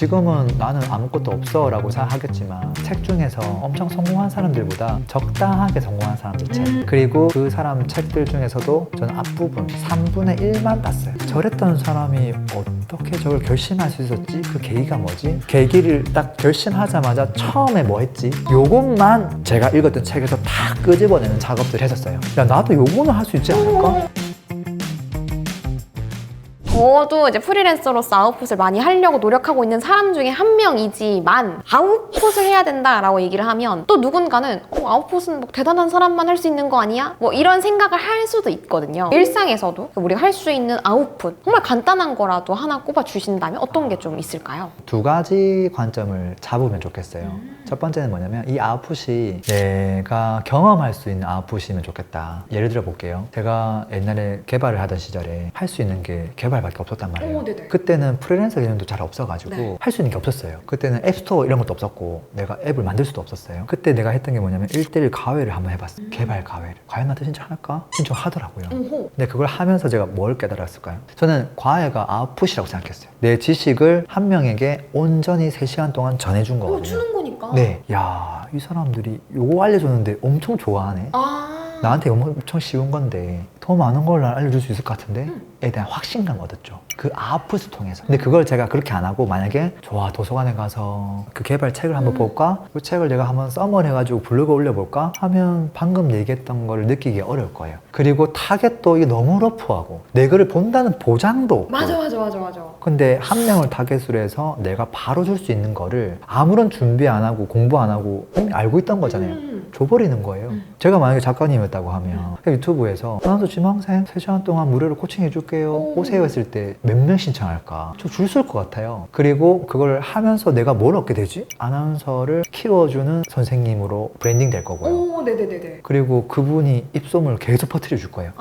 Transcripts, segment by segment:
지금은 나는 아무것도 없어 라고 생각하겠지만 책 중에서 엄청 성공한 사람들보다 적당하게 성공한 사람들 책 그리고 그 사람 책들 중에서도 저는 앞부분 3분의 1만 봤어요 저랬던 사람이 어떻게 저걸 결심할 수 있었지? 그 계기가 뭐지? 계기를 딱 결심하자마자 처음에 뭐 했지? 요것만 제가 읽었던 책에서 다 끄집어내는 작업들 했었어요 야 나도 요거는 할 수 있지 않을까? 저도 이제 프리랜서로서 아웃풋을 많이 하려고 노력하고 있는 사람 중에 한 명이지만 아웃풋을 해야 된다라고 얘기를 하면 또 누군가는 어, 아웃풋은 뭐 대단한 사람만 할 수 있는 거 아니야? 뭐 이런 생각을 할 수도 있거든요. 일상에서도 우리가 할 수 있는 아웃풋 정말 간단한 거라도 하나 꼽아 주신다면 어떤 게 좀 있을까요? 두 가지 관점을 잡으면 좋겠어요. 첫 번째는 뭐냐면 이 아웃풋이 내가 경험할 수 있는 아웃풋이면 좋겠다. 예를 들어 볼게요. 제가 옛날에 개발을 하던 시절에 할 수 있는 게 개발 밖에 없었단 말이에요. 오, 네네. 그때는 프리랜서 개념도 잘 없어가지고 네. 할 수 있는 게 없었어요. 그때는 앱스토어 이런 것도 없었고 내가 앱을 만들 수도 없었어요. 그때 내가 했던 게 뭐냐면 1대1 과외를 한번 해봤어요. 개발 과외를. 과외 나한테 신청할까? 신청하더라고요. 오호. 근데 그걸 하면서 제가 뭘 깨달았을까요? 저는 과외가 아웃풋이라고 생각했어요. 내 지식을 한 명에게 온전히 3시간 동안 전해준 거거든요. 거니까. 네. 야, 이 사람들이 요거 알려줬는데 엄청 좋아하네. 아. 나한테 엄청 쉬운 건데 더 많은 걸날 알려줄 수 있을 것 같은데? 음. 에 대한 확신감 얻었죠. 그 아웃풋을 통해서. 근데 그걸 제가 그렇게 안 하고 만약에 좋아 도서관에 가서 그 개발 책을 한번 음. 볼까? 그 책을 내가 한번 써머리 해가지고 블로그에 올려볼까? 하면 방금 얘기했던 거를 느끼기 어려울 거예요. 그리고 타겟도 이게 너무 러프하고 내 글을 본다는 보장도 없고 맞아 맞아 맞아 맞아. 근데 한 명을 타겟으로 해서 내가 바로 줄 수 있는 거를 아무런 준비 안 하고 공부 안 하고 이미 알고 있던 거잖아요. 음. 줘버리는 거예요. 음. 제가 만약에 작가님이었다고 하면 유튜브에서 나도 지망생 3시간 동안 무료로 코칭 해줄게 요. 오. 오세요 했을 때 몇 명 신청할까? 저줄쓸것 같아요. 그리고 그걸 하면서 내가 뭘 얻게 되지? 아나운서를 키워주는 선생님으로 브랜딩 될 거고요. 오, 네네네네. 그리고 그분이 입소문을 계속 퍼뜨려 줄 거예요.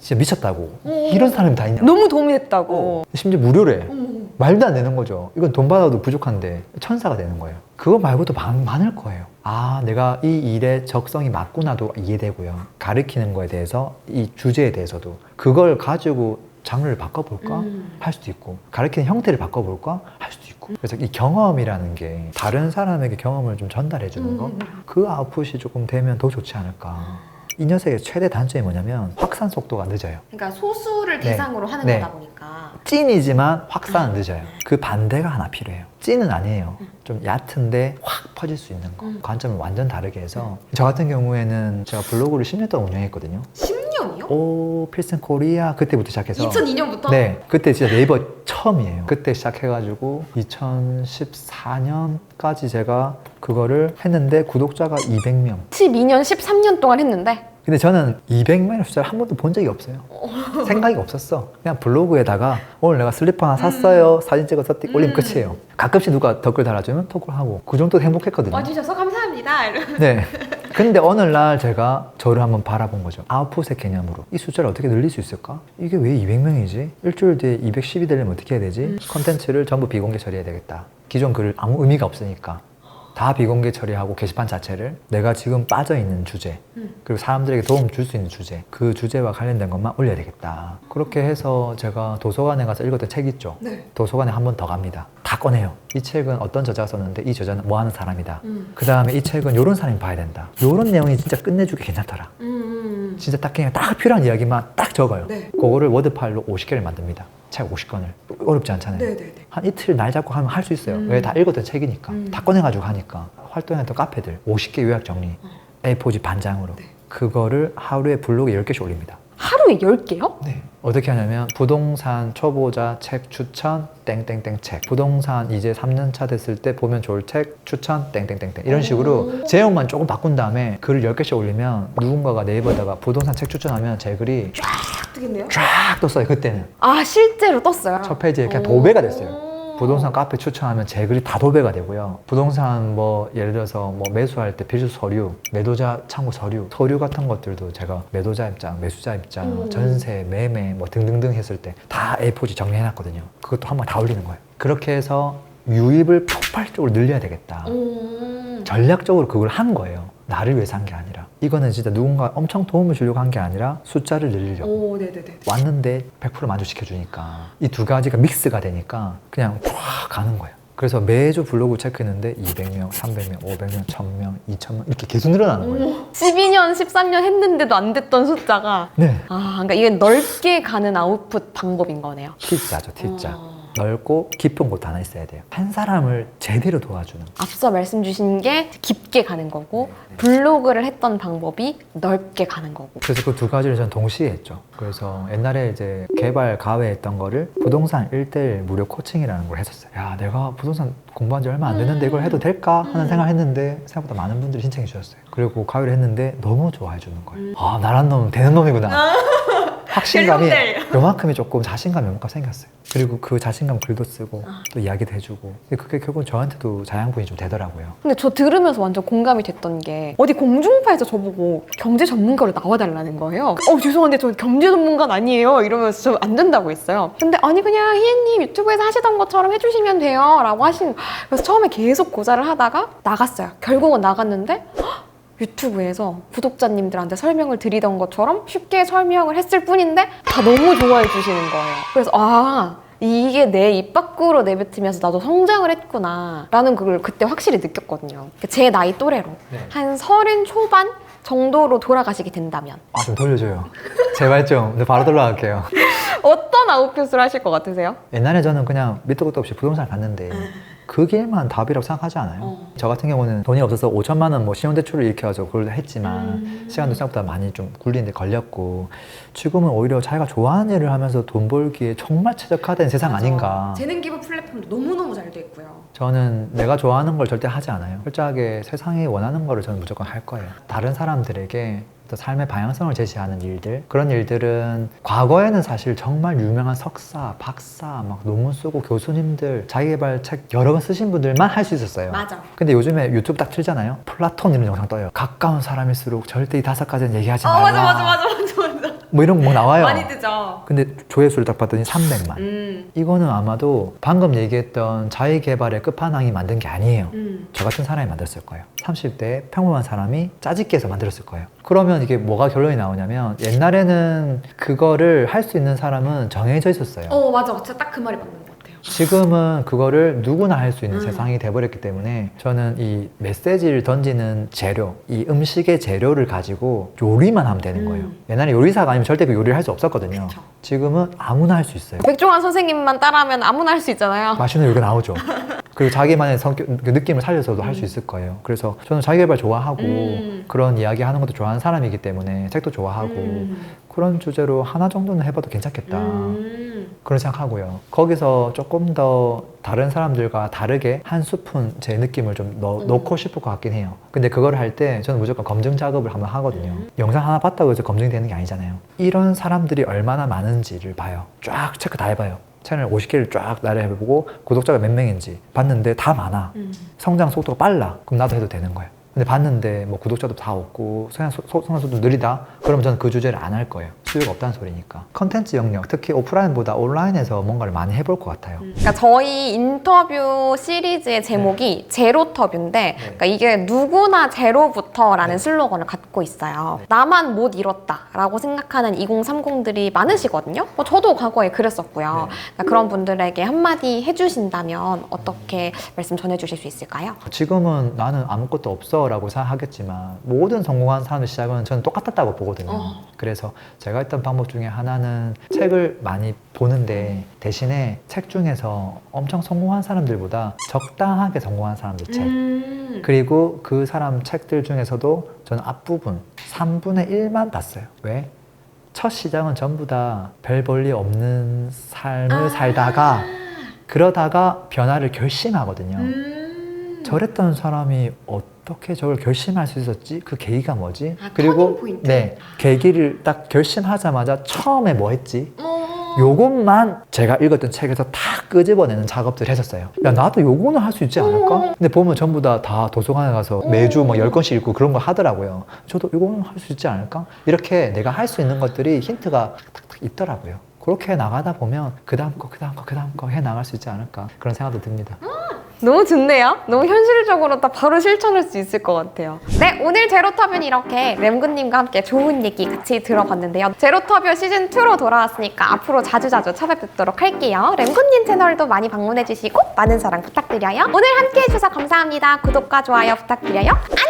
진짜 미쳤다고. 오. 이런 사람이 다 있냐? 너무 도움이 됐다고. 심지어 무료래. 음. 말도 안 되는 거죠. 이건 돈 받아도 부족한데 천사가 되는 거예요. 그거 말고도 많, 많을 거예요. 아, 내가 이 일의 적성이 맞구나도 이해되고요. 가르치는 거에 대해서 이 주제에 대해서도 그걸 가지고 장르를 바꿔볼까? 음. 할 수도 있고 가르치는 형태를 바꿔볼까? 할 수도 있고 그래서 이 경험이라는 게 다른 사람에게 경험을 좀 전달해 주는 거 음. 그 아웃풋이 조금 되면 더 좋지 않을까 이 녀석의 최대 단점이 뭐냐면 확산 속도가 늦어요 그러니까 소수를 네. 대상으로 하는 네. 거다 보니까. 찐이지만 확산은 늦어요. 그 반대가 하나 필요해요. 찐은 아니에요. 좀 얕은데 확 퍼질 수 있는 거. 음. 관점을 완전 다르게 해서 저 같은 경우에는 제가 블로그를 10년 동안 운영했거든요. 10년이요? 오 필슨 코리아 그때부터 시작해서 2002년부터? 네 그때 진짜 네이버 처음이에요. 그때 시작해가지고 2014년까지 제가 그거를 했는데 구독자가 200명. 12년, 13년 동안 했는데 근데 저는 200명의 숫자를 한 번도 본 적이 없어요. 생각이 없었어. 그냥 블로그에다가 오늘 내가 슬리퍼 하나 샀어요. 사진 찍어서 띡 올리면 음. 끝이에요. 가끔씩 누가 댓글 달아주면 토크를 하고 그 정도 행복했거든요. 와주셔서 감사합니다. 이러- 네. 근데 어느 날 제가 저를 한번 바라본 거죠. 아웃풋의 개념으로. 이 숫자를 어떻게 늘릴 수 있을까? 이게 왜 200명이지? 일주일 뒤에 210이 되려면 어떻게 해야 되지? 컨텐츠를 전부 비공개 처리해야 되겠다. 기존 글을 아무 의미가 없으니까. 다 비공개 처리하고 게시판 자체를 내가 지금 빠져 있는 주제 음. 그리고 사람들에게 도움 줄 수 있는 주제 그 주제와 관련된 것만 올려야 되겠다. 그렇게 해서 제가 도서관에 가서 읽었던 책 있죠? 네. 도서관에 한 번 더 갑니다. 다 꺼내요. 이 책은 어떤 저자가 썼는데 이 저자는 뭐 하는 사람이다. 음. 그 다음에 이 책은 이런 사람이 봐야 된다. 이런 내용이 진짜 끝내주기 괜찮더라. 음, 음, 진짜 딱 그냥 딱 필요한 이야기만 딱 적어요. 네. 그거를 워드 파일로 50개를 만듭니다 책 50권을 어렵지 않잖아요 음. 네네네. 한 이틀 날 잡고 하면 할 수 있어요. 음. 왜 다 읽었던 책이니까. 음. 다 꺼내가지고 하니까. 활동했던 카페들 50개 요약 정리. A4지 반장으로. 네. 그거를 하루에 블로그에 10개씩 올립니다. 하루에 10개요? 네. 어떻게 하냐면 부동산 초보자 책 추천 땡땡땡 책. 부동산 이제 3년 차 됐을 때 보면 좋을 책 추천 땡땡땡땡. 이런 식으로 제목만 조금 바꾼 다음에 글을 10개씩 올리면 누군가가 네이버에다가 부동산 책 추천하면 제 글이 딱 뜨겠네요. 쫙 떴어요. 그때는. 아, 실제로 떴어요. 첫 페이지에 그냥 오. 도배가 됐어요. 부동산 카페 추천하면 제 글이 다 도배가 되고요. 부동산 뭐 예를 들어서 뭐 매수할 때 필수 서류, 매도자 참고 서류, 서류 같은 것들도 제가 매도자 입장, 매수자 입장, 음. 전세, 매매 뭐 등등등 했을 때 다 A4지 정리해놨거든요. 그것도 한 번 다 올리는 거예요. 그렇게 해서 유입을 폭발적으로 늘려야 되겠다. 음. 전략적으로 그걸 한 거예요. 나를 위해서 한 게 아니라. 이거는 진짜 누군가 엄청 도움을 주려고 한 게 아니라 숫자를 늘리려고. 오, 네네네. 왔는데 100% 만족시켜 주니까 이 두 가지가 믹스가 되니까 그냥 쫙 가는 거예요. 그래서 매주 블로그 체크했는데 200명, 300명, 500명, 1000명, 2000명 이렇게 계속 늘어나는 거예요. 12년, 13년 했는데도 안 됐던 숫자가 네. 아, 그러니까 이게 넓게 가는 아웃풋 방법인 거네요. T자죠, T자. 어. 넓고 깊은 곳 하나 있어야 돼요. 한 사람을 제대로 도와주는. 앞서 말씀 주신 게 깊게 가는 거고 블로그를 했던 방법이 넓게 가는 거고 그래서 그 두 가지를 전 동시에 했죠. 그래서 옛날에 이제 개발 가외 했던 거를 부동산 1대1 무료 코칭이라는 걸 했었어요. 야, 내가 부동산 공부한 지 얼마 안 됐는데 이걸 해도 될까 하는 생각을 했는데 생각보다 많은 분들이 신청해 주셨어요. 그리고 가외를 했는데 너무 좋아해 주는 거예요. 아, 나란 놈 되는 놈이구나. 확신감이. 요만큼이 조금 자신감이 요만큼 생겼어요. 그리고 그 자신감 글도 쓰고 또 이야기도 해주고 근데 그게 결국 저한테도 자양분이 좀 되더라고요. 근데 저 들으면서 완전 공감이 됐던 게 어디 공중파에서 저보고 경제 전문가로 나와달라는 거예요. 어 죄송한데 저 경제 전문가는 아니에요. 이러면서 저 안 된다고 했어요. 근데 아니 그냥 희애님 유튜브에서 하시던 것처럼 해주시면 돼요. 라고 하신 그래서 처음에 계속 고사를 하다가 나갔어요. 결국은 나갔는데 헉, 유튜브에서 구독자님들한테 설명을 드리던 것처럼 쉽게 설명을 했을 뿐인데 다 너무 좋아해 주시는 거예요. 그래서 아 이게 내 입 밖으로 내뱉으면서 나도 성장을 했구나 라는 그걸 그때 확실히 느꼈거든요. 제 나이 또래로 네. 한 서른 초반 정도로 돌아가시게 된다면 아, 좀 돌려줘요. 제발 좀. 근데 바로 돌아갈게요. 어떤 아웃풋을 하실 것 같으세요? 옛날에 저는 그냥 밑도 끝도 없이 부동산을 갔는데 그 길만 답이라고 생각하지 않아요. 어. 저 같은 경우는 돈이 없어서 5천만 원 뭐 신용대출을 일으켜가지고 그걸 했지만 음. 시간도 생각보다 많이 좀 굴리는데 걸렸고 지금은 오히려 자기가 좋아하는 일을 하면서 돈 벌기에 정말 최적화된 세상 아닌가. 재능 기부 플랫폼도 너무너무 잘 돼 있고요. 저는 내가 좋아하는 걸 절대 하지 않아요. 철저하게 세상이 원하는 거를 저는 무조건 할 거예요. 다른 사람들에게 또 삶의 방향성을 제시하는 일들 그런 일들은 과거에는 사실 정말 유명한 석사, 박사, 막 논문 쓰고 교수님들 자기개발 책 여러 권 쓰신 분들만 할 수 있었어요. 맞아. 근데 요즘에 유튜브 딱 틀잖아요. 플라톤 이런 영상 떠요. 가까운 사람일수록 절대 이 다섯 가지는 얘기하지 아 말라. 맞아 맞아 맞아 맞아. 뭐 이런 거뭐 나와요. 많이 뜨죠. 근데 조회수를 딱 봤더니 300만. 음. 이거는 아마도 방금 얘기했던 자기개발의 끝판왕이 만든 게 아니에요. 음. 저 같은 사람이 만들었을 거예요. 30대 평범한 사람이 짜집기 해서 만들었을 거예요. 그러면 이게 뭐가 결론이 나오냐면 옛날에는 그거를 할 수 있는 사람은 정해져 있었어요. 어 맞아. 진짜 딱 그 말이 맞는 것 같아요. 지금은 그거를 누구나 할 수 있는 음. 세상이 돼버렸기 때문에 저는 이 메시지를 던지는 재료, 이 음식의 재료를 가지고 요리만 하면 되는 음. 거예요. 옛날에 요리사가 아니면 절대 그 요리를 할 수 없었거든요. 그쵸. 지금은 아무나 할 수 있어요. 백종원 선생님만 따라하면 아무나 할 수 있잖아요. 맛있는 요리가 나오죠. 그리고 자기만의 성격, 그 느낌을 살려서도 할수 있을 거예요. 그래서 저는 자기개발 좋아하고 음. 그런 이야기 하는 것도 좋아하는 사람이기 때문에 책도 좋아하고 음. 그런 주제로 하나 정도는 해봐도 괜찮겠다. 음. 그런 생각하고요. 거기서 조금 더 다른 사람들과 다르게 한 스푼 제 느낌을 좀 넣, 음. 넣고 싶을 것 같긴 해요. 근데 그걸 할 때 저는 무조건 검증 작업을 한번 하거든요. 음. 영상 하나 봤다고 해서 검증이 되는 게 아니잖아요. 이런 사람들이 얼마나 많은지를 봐요. 쫙 체크 다 해봐요. 채널 50개를 쫙 나열해보고 구독자가 몇 명인지 봤는데 다 많아. 음. 성장 속도가 빨라. 그럼 나도 해도 되는 거예요. 근데 봤는데 뭐 구독자도 다 없고 성장, 소- 소- 성장 속도 느리다? 그러면 저는 그 주제를 안 할 거예요. 수요가 없다는 소리니까. 컨텐츠 영역, 특히 오프라인보다 온라인에서 뭔가를 많이 해볼 것 같아요. 그러니까 저희 인터뷰 시리즈의 제목이 제로터뷰인데 그러니까 이게 누구나 제로부터라는 네. 슬로건을 갖고 있어요. 네. 나만 못 이뤘다라고 생각하는 2030들이 많으시거든요. 뭐 저도 과거에 그랬었고요. 네. 그러니까 그런 분들에게 한마디 해주신다면 어떻게 말씀 전해주실 수 있을까요? 지금은 나는 아무것도 없어 라고 생각하겠지만 모든 성공한 사람의 시작은 저는 똑같았다고 보거든요. 어. 그래서 제가 했던 방법 중에 하나는 책을 많이 보는데 대신에 책 중에서 엄청 성공한 사람들보다 적당하게 성공한 사람들 책 음. 그리고 그 사람 책들 중에서도 저는 앞부분 3분의 1만 봤어요. 왜? 첫 시장은 전부 다 별 볼 일 없는 삶을 아. 살다가 그러다가 변화를 결심하거든요. 음. 저랬던 사람이 어 떻게 저걸 결심할 수 있었지? 그 계기가 뭐지? 아, 포인트. 네 계기를 딱 결심하자마자 처음에 뭐 했지? 어. 요것만 제가 읽었던 책에서 다 끄집어내는 작업들을 했었어요. 야, 나도 요거는 할 수 있지 않을까? 근데 보면 전부 다, 다 도서관에 가서 매주 뭐 10권씩 읽고 그런 거 하더라고요. 저도 요거는 할 수 있지 않을까? 이렇게 내가 할 수 있는 것들이 힌트가 탁탁 있더라고요. 그렇게 나가다 보면 그 다음 거, 그 다음 거, 그 다음 거 해 나갈 수 있지 않을까? 그런 생각도 듭니다. 너무 좋네요. 너무 현실적으로 딱 바로 실천할 수 있을 것 같아요. 네, 오늘 제로터뷰는 이렇게 램군님과 함께 좋은 얘기 같이 들어봤는데요. 제로터뷰 시즌2로 돌아왔으니까 앞으로 자주자주 찾아뵙도록 할게요. 램군님 채널도 많이 방문해주시고 많은 사랑 부탁드려요. 오늘 함께 해주셔서 감사합니다. 구독과 좋아요 부탁드려요. 안녕!